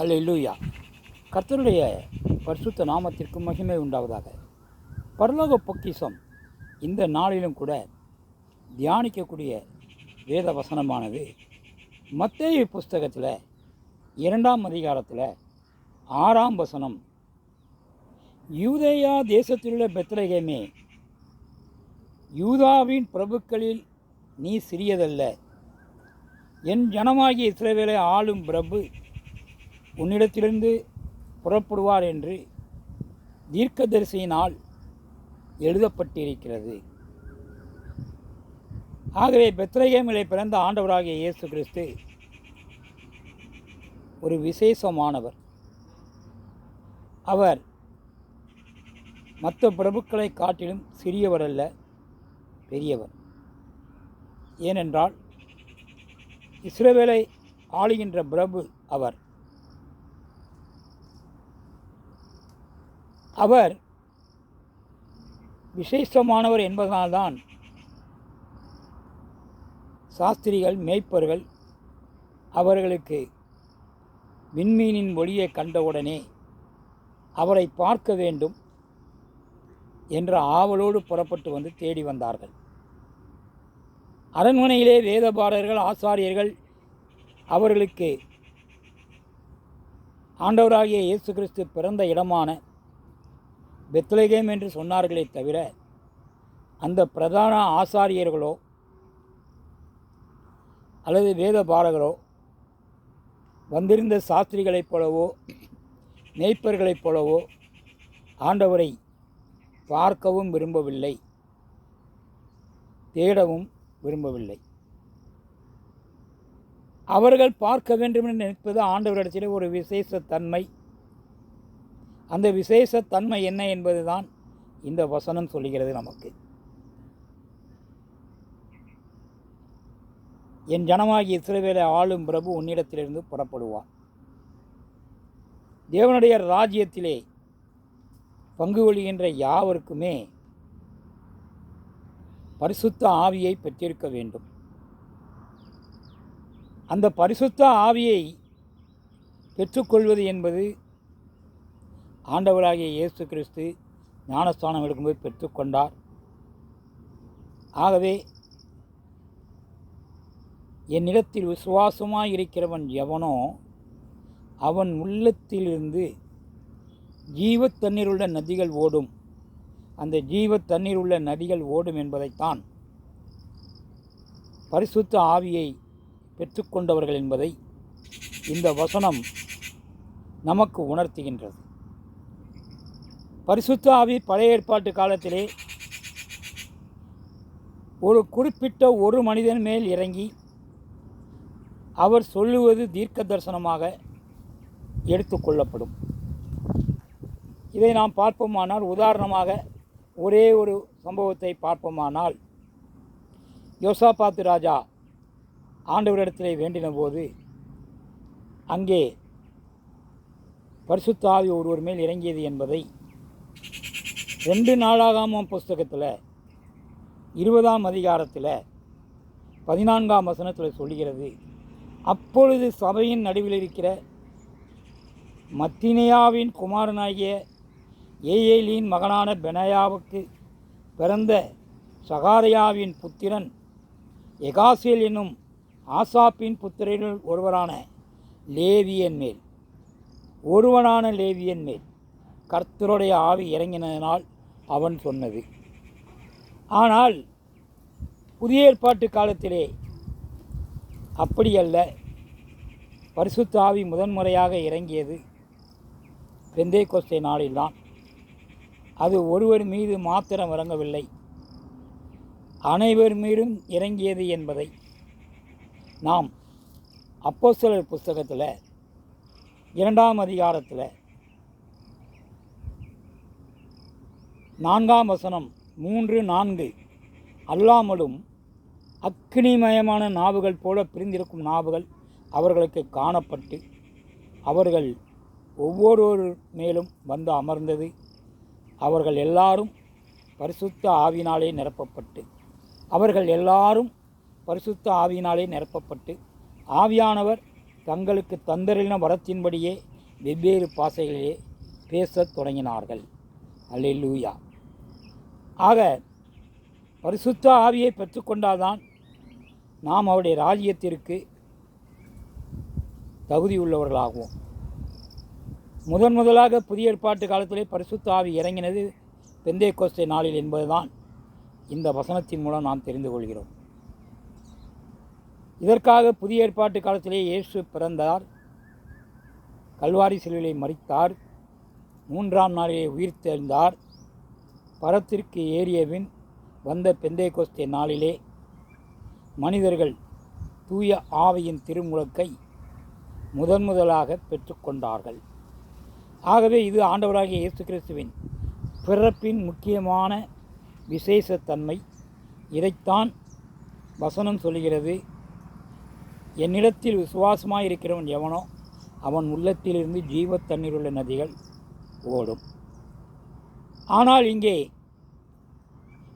அல்ல இல்லையா கர்த்தருடைய பரிசுத்த நாமத்திற்கு மகிமை உண்டாவதாக. பரலோக பொக்கிஷம் இந்த நாளிலும் கூட தியானிக்கக்கூடிய வேத வசனமானது மத்திய புஸ்தகத்தில் இரண்டாம் அதிகாரத்தில் ஆறாம் வசனம். யூதேயா தேசத்திலுள்ள பெத்லகேமே யூதாவின் பிரபுக்களில் நீ சிறியதல்ல. என் ஜனமாகிய இஸ்ரேவேலை ஆளும் பிரபு உன்னிடத்திலிருந்து புறப்படுவார் என்று தீர்க்கதரிசியினால் எழுதப்பட்டிருக்கிறது. ஆகவே பெத்லகேமிலே பிறந்த ஆண்டவராகிய இயேசு கிறிஸ்து ஒரு விசேஷமானவர். அவர் மற்ற பிரபுக்களை காட்டிலும் சிறியவர் அல்ல பெரியவர். ஏனென்றால் இஸ்ரவேலை ஆளுகின்ற பிரபு அவர். அவர் விசேஷமானவர் என்பதனால்தான் சாஸ்திரிகள் மேய்ப்பர்கள் அவர்களுக்கு விண்மீனின் ஒளியை கண்டவுடனே அவரை பார்க்க வேண்டும் என்ற ஆவலோடு புறப்பட்டு வந்து தேடி வந்தார்கள். அரண்மனையிலே வேதபாரர்கள் ஆசாரியர்கள் அவர்களுக்கு ஆண்டவராகிய இயேசு கிறிஸ்து பிறந்த இடமான பெத்லகேம் என்று சொன்னார்களே தவிர அந்த பிரதான ஆசாரியர்களோ அல்லது வேத பாடகரோ வந்திருந்த சாஸ்திரிகளைப் போலவோ மேய்ப்பர்களைப் போலவோ ஆண்டவரை பார்க்கவும் விரும்பவில்லை தேடவும் விரும்பவில்லை. அவர்கள் பார்க்க வேண்டும் என்று நினைப்பது ஆண்டவரிடத்திலே ஒரு விசேஷ தன்மை. அந்த விசேஷ தன்மை என்ன என்பதுதான் இந்த வசனம் சொல்லுகிறது நமக்கு. என் ஜனமாகிய இஸ்ரவேலை ஆளும் பிரபு உன்னிடத்திலிருந்து புறப்படுவார். தேவனுடைய ராஜ்யத்திலே பங்கு கொள்கின்ற யாவருக்குமே பரிசுத்த ஆவியை பெற்றிருக்க வேண்டும். அந்த பரிசுத்த ஆவியை பெற்றுக்கொள்வது என்பது ஆண்டவராகிய இயேசு கிறிஸ்து ஞானஸ்தானம் எடுக்கும்போது பெற்றுக்கொண்டார். ஆகவே என்னிடத்தில் விசுவாசமாக இருக்கிறவன் எவனோ அவன் உள்ளத்திலிருந்து ஜீவ தண்ணீர் உள்ள நதிகள் ஓடும். அந்த ஜீவ தண்ணீர் உள்ள நதிகள் ஓடும் என்பதைத்தான் பரிசுத்த ஆவியை பெற்றுக்கொண்டவர்கள் என்பதை இந்த வசனம் நமக்கு உணர்த்துகின்றது. பரிசுத்த ஆவி பழைய ஏற்பாட்டு காலத்திலே ஒரு குறிப்பிட்ட ஒரு மனிதன் மேல் இறங்கி அவர் சொல்லுவது தீர்க்க தரிசனமாக எடுத்துக்கொள்ளப்படும். இதை நாம் பார்ப்போமானால் உதாரணமாக ஒரே ஒரு சம்பவத்தை பார்ப்போமானால் யோசாபாத்து ராஜா ஆண்டவரிடத்திலே வேண்டின போது அங்கே பரிசுத்தாவி ஒருவர் மேல் இறங்கியது என்பதை ரெண்டு நாளாகாமம் புஸ்தகத்தில் இருபதாம் அதிகாரத்தில் பதினான்காம் வசனத்தில் சொல்கிறது அப்பொழுது சபையின் நடுவில் இருக்கிற மத்தினியாவின் குமாரனாகிய ஏஏலியின் மகனான பெனயாவுக்கு பிறந்த சகாரியாவின் புத்திரன் எகாசியல் என்னும் ஆசாப்பின் புத்திரரில் ஒருவரான லேவியன் மேல் ஒருவனான லேவியன் மேல் கர்த்தருடைய ஆவி இறங்கினதினால் அவன் சொன்னது. ஆனால் புதிய ஏற்பாட்டு காலத்திலே அப்படியல்ல. பரிசுத்த ஆவி முதன்முறையாக இறங்கியது பெந்தே கொஸ்தை நாளில்தான். அது ஒருவர் மீது மாத்திரம் இறங்கவில்லை. அனைவர் மீதும் இறங்கியது என்பதை நாம் அப்போஸ்தலர் புஸ்தகத்தில் இரண்டாம் அதிகாரத்தில் நான்காம் வசனம் மூன்று நான்கு. அல்லாமலும் அக்னிமயமான நாவுகள் போல பிரிந்திருக்கும் நாவுகள் அவர்களுக்கு காணப்பட்டு அவர்கள் ஒவ்வொருவர் மேலும் வந்து அமர்ந்தது. அவர்கள் எல்லாரும் பரிசுத்த ஆவினாலே நிரப்பப்பட்டு அவர்கள் எல்லாரும் பரிசுத்த ஆவியினாலே நிரப்பப்பட்டு ஆவியானவர் தங்களுக்கு தந்தரின வரத்தின்படியே வெவ்வேறு பாசைகளிலே பேசத் தொடங்கினார்கள். அல்லேலூயா. ஆக பரிசுத்த ஆவியை பெற்றுக்கொண்டால்தான் நாம் அவருடைய ராஜ்யத்திற்கு தகுதியுள்ளவர்களாகுவோம் முதன் முதலாக புதிய ஏற்பாட்டு காலத்திலே பரிசுத்த ஆவி இறங்கினது பெந்தே கோஸ்தை நாளில் என்பதுதான் இந்த வசனத்தின் மூலம் நாம் தெரிந்து கொள்கிறோம். இதற்காக புதிய ஏற்பாட்டு காலத்திலே இயேசு பிறந்தார். கல்வாரி சிலுவிலை மறித்தார் மூன்றாம் நாளிலே உயிர்த்தெழுந்தார் பரத்திற்கு ஏறியபின் வந்த பெந்தை கோஸ்தே நாளிலே மனிதர்கள் தூய ஆவியின் திருமுழக்கை முதன் முதலாக பெற்றுக்கொண்டார்கள். ஆகவே இது ஆண்டவராகிய இயேசு கிறிஸ்துவின் பிறப்பின் முக்கியமான விசேஷத்தன்மை. இதைத்தான் வசனம் சொல்கிறது என்னிடத்தில் விசுவாசமாக இருக்கிறவன் எவனோ அவன் உள்ளத்திலிருந்து ஜீவ தண்ணீருள்ள நதிகள் ஓடும். ஆனால் இங்கே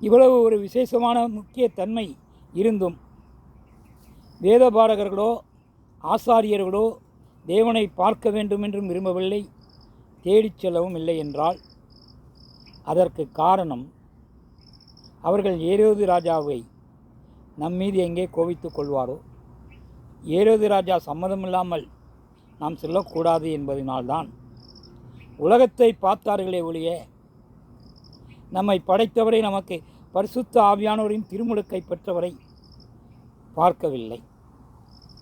இவ்வளவு ஒரு விசேஷமான முக்கிய தன்மை இருந்தும் வேதபாரகர்களோ ஆசாரியர்களோ தேவனை பார்க்க வேண்டும் என்றும் விரும்பவில்லை தேடிச் செல்லவும் இல்லை என்றால் அதற்கு காரணம் அவர்கள் ஏரோது ராஜாவை நம் மீது எங்கே கோவித்துக் கொள்வாரோ? ஏரோது ராஜா சம்மதமில்லாமல் நாம் செல்லக்கூடாது என்பதனால்தான் உலகத்தை பார்த்தார்களே ஒழிய நம்மை படைத்தவரை நமக்கு பரிசுத்த ஆவியானோரின் திருமுழுக்கை பெற்றவரை பார்க்கவில்லை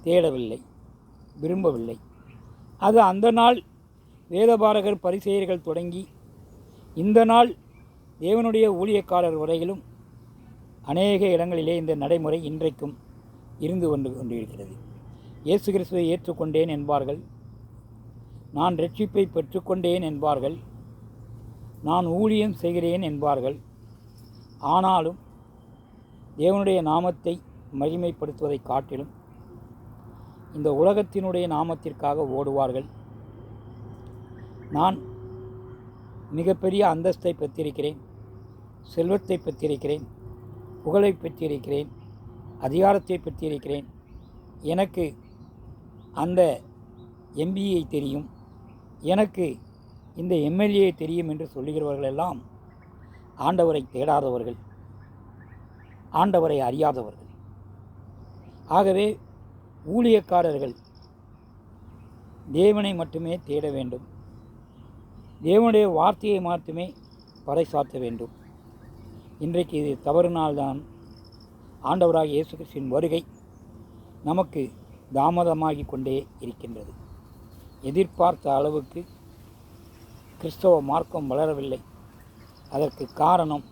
தேடவில்லை விரும்பவில்லை. அது அந்த நாள் வேதபாரகர் பரிசெயர்கள் தொடங்கி இந்த நாள் தேவனுடைய ஊழியக்காரர் வரையிலும் அநேக இடங்களிலே இந்த நடைமுறை இன்றைக்கும் இருந்து கொண்டு கொண்டிருக்கிறது. இயேசு கிறிஸ்துவை ஏற்றுக்கொண்டேன் என்பார்கள். நான் ரட்சிப்பை பெற்றுக்கொண்டேன் என்பார்கள். நான் ஊழியம் செய்கிறேன் என்பார்கள். ஆனாலும் தேவனுடைய நாமத்தை மகிமைப்படுத்துவதை காட்டிலும் இந்த உலகத்தினுடைய நாமத்திற்காக ஓடுவார்கள். நான் மிகப்பெரிய அந்தஸ்தை பெற்றிருக்கிறேன் செல்வத்தை பெற்றிருக்கிறேன் புகழை பெற்றிருக்கிறேன் அதிகாரத்தை பெற்றிருக்கிறேன். எனக்கு அந்த எம்பிஏ தெரியும். எனக்கு இந்த எம்எல்ஏ தெரியும் என்று சொல்லுகிறவர்கள் எல்லாம் ஆண்டவரை தேடாதவர்கள் ஆண்டவரை அறியாதவர்கள். ஆகவே ஊழியக்காரர்கள் தேவனை மட்டுமே தேட வேண்டும். தேவனுடைய வார்த்தையை மட்டுமே பறைசாற்ற வேண்டும். இன்றைக்கு இது தவறுனால்தான் ஆண்டவராக இயேசு கிறிஸ்துவின் வருகை நமக்கு தாமதமாகிக் கொண்டே இருக்கின்றது. எதிர்பார்த்த அளவுக்கு கிறிஸ்தவ மார்க்கம் வளரவில்லை. அதற்கு காரணம்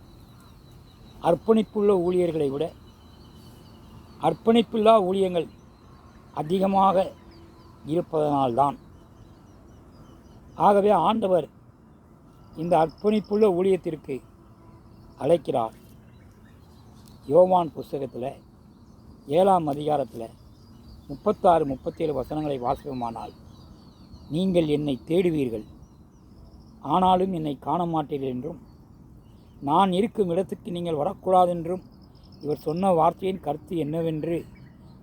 அர்ப்பணிப்புள்ள ஊழியர்களை விட அர்ப்பணிப்பில்லா ஊழியங்கள் அதிகமாக இருப்பதனால்தான். ஆகவே ஆண்டவர் இந்த அர்ப்பணிப்புள்ள ஊழியத்திற்கு அழைக்கிறார். யோவான் புஸ்தகத்தில் ஏழாம் அதிகாரத்தில் முப்பத்தாறு முப்பத்தேழு வசனங்களை வாசிப்போமானால் நீங்கள் என்னை தேடுவீர்கள். ஆனாலும் என்னை காண மாட்டீர்கள் என்றும் நான் இருக்கும் இடத்துக்கு நீங்கள் வரக்கூடாதென்றும் இவர் சொன்ன வார்த்தையின் கருத்து என்னவென்று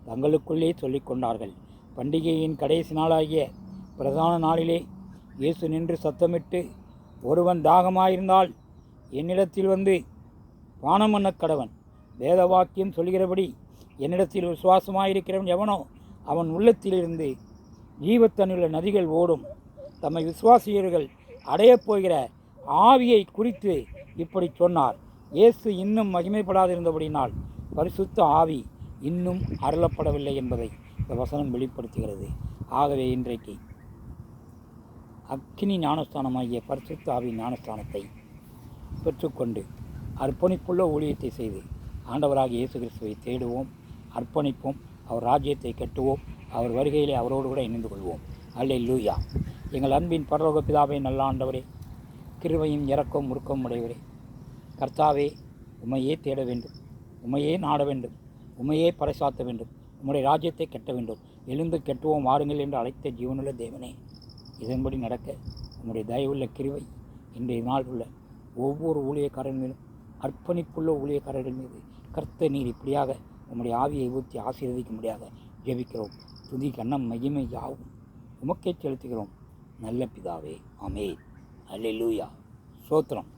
தங்களுக்குள்ளே சொல்லிக்கொண்டார்கள் பண்டிகையின் கடைசி நாளாகிய பிரதான நாளிலே இயேசு நின்று சத்தமிட்டு ஒருவன் தாகமாயிருந்தால் என்னிடத்தில் வந்து பானம் கடவன். வேத வாக்கியம் சொல்கிறபடி என்னிடத்தில் விசுவாசமாயிருக்கிறவன் எவனோ அவன் உள்ளத்திலிருந்து ஜீவத்தனுள்ள நதிகள் ஓடும். தம்மை விசுவாசியர்கள் அடையப் போகிற ஆவியை குறித்து இப்படி சொன்னார். இயேசு இன்னும் மகிமைப்படாதிருந்தபடினால் பரிசுத்த ஆவி இன்னும் அருளப்படவில்லை என்பதை இந்த வசனம் வெளிப்படுத்துகிறது. ஆகவே இன்றைக்கு அக்னி ஞானஸ்தானமாகிய பரிசுத்த ஆவி ஞானஸ்தானத்தை பெற்றுக்கொண்டு அர்ப்பணிப்புள்ள ஊழியத்தை செய்து ஆண்டவராக இயேசு கிறிஸ்துவை தேடுவோம் அர்ப்பணிப்போம் அவர் ராஜ்யத்தை கட்டுவோம் அவர் வருகையிலே அவரோடு கூட இணைந்து கொள்வோம். அல்லே லூயா எங்கள் அன்பின் பரலோக பிதாவை நல்லாண்டவரே ஆண்டவரே இறக்கம் முறுக்கம் உடையவரே. கர்த்தாவே உமையே தேட வேண்டும் உமையே நாட வேண்டும் உமையே பறைசாத்த வேண்டும் உம்முடைய ராஜ்யத்தை கட்ட வேண்டும். எழுந்து கெட்டுவோம் வாருங்கள் என்று அழைத்த ஜீவனுள்ள தேவனே. இதன்படி நடக்க உம்முடைய தயவுள்ள கிருவை இன்றைய நாள் உள்ள ஒவ்வொரு ஊழியக்காரன் மீதும் அர்ப்பணிப்புள்ள ஊழியக்காரர்கள் மீது கர்த்த நீர் இப்படியாக உம்முடைய ஆவியை ஊற்றி ஆசீர்வதிக்க முடியாத ஜெபிக்கிறோம். துதி கண்ணம் மகிமை யாவும் உமக்கே செலுத்துகிறோம். நல்ல பிதாவே அமே அல்லூயா சோத்திரம்